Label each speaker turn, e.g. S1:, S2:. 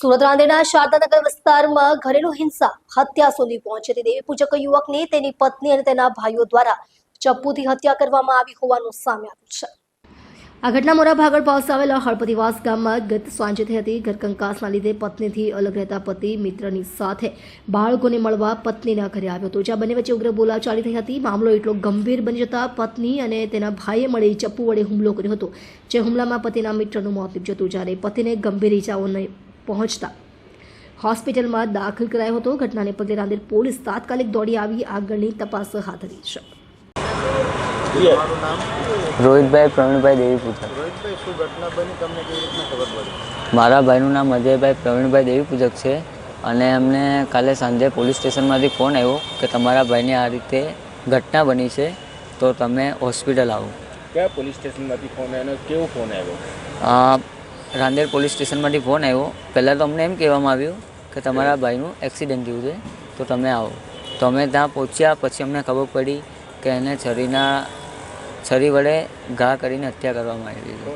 S1: સુરત રાંદેરના શારદાનગર વિસ્તારમાં ઘરેલુ હિંસા, હત્યા સુધી પહોંચી હતી. દેવી પૂજક યુવકની તેની પત્ની અને તેના ભાઈઓ દ્વારા ચપ્પુથી હત્યા કરવામાં આવી હોવાનું સામે આવ્યું છે. આ ઘટના મોરા ભાગળ પાસે આવેલા હળપતિવાસ ગામમાં ગત સાંજે થઈ હતી. ઘરકંકાસના લીધે પત્નીથી અલગ રહેતા પતિ મિત્રની સાથે બાળકોને મળવા પત્નીના ઘરે આવ્યો હતો, જ્યાં બંને વચ્ચે ઉગ્ર બોલાચાલી થઈ હતી. મામલો એટલો ગંભીર બની જતા પત્ની અને તેના ભાઈએ મળી ચપ્પુ વડે હુમલો કર્યો હતો, જે હુમલામાં પતિના મિત્રનું મોત નીપજ્યું હતું. જ્યારે પતિને ગંભીર ઇજાઓને પહોંચતા. હોસ્પિટલમાં દાખલ કરાયો હતો. ઘટનાને પગલે રાંદેર પોલીસ તાત્કાલિક દોડી આવી. આગળની તપાસ હાથ ધરી છે.
S2: રોહિતભાઈ પ્રવીણભાઈ દેવી પૂજક
S3: રોહિતભાઈ શું ઘટના બની? તમને કેવી રીતના ખબર પડી?
S2: મારા ભાઈનું નામ અજયભાઈ પ્રવીણભાઈ દેવી પૂજક છે. અને અમને કાલે સાંજે પોલીસ સ્ટેશનમાંથી ફોન આવ્યો કે તમારા ભાઈને આ રીતે ઘટના બની છે તો તમે હોસ્પિટલ આવો.
S3: કયા પોલીસ સ્ટેશનમાંથી ફોન આવ્યો? કેવો ફોન આવ્યો?
S2: રાંદેર પોલીસ સ્ટેશનમાંથી ફોન આવ્યો. પહેલાં તો અમને એમ કહેવામાં આવ્યું કે તમારા ભાઈનું એક્સિડન્ટ થયું છે તો તમે આવો. તો અમે ત્યાં પહોંચ્યા પછી અમને ખબર પડી કે એને છરીના છરી વડે ઘા કરીને હત્યા કરવામાં આવી છે.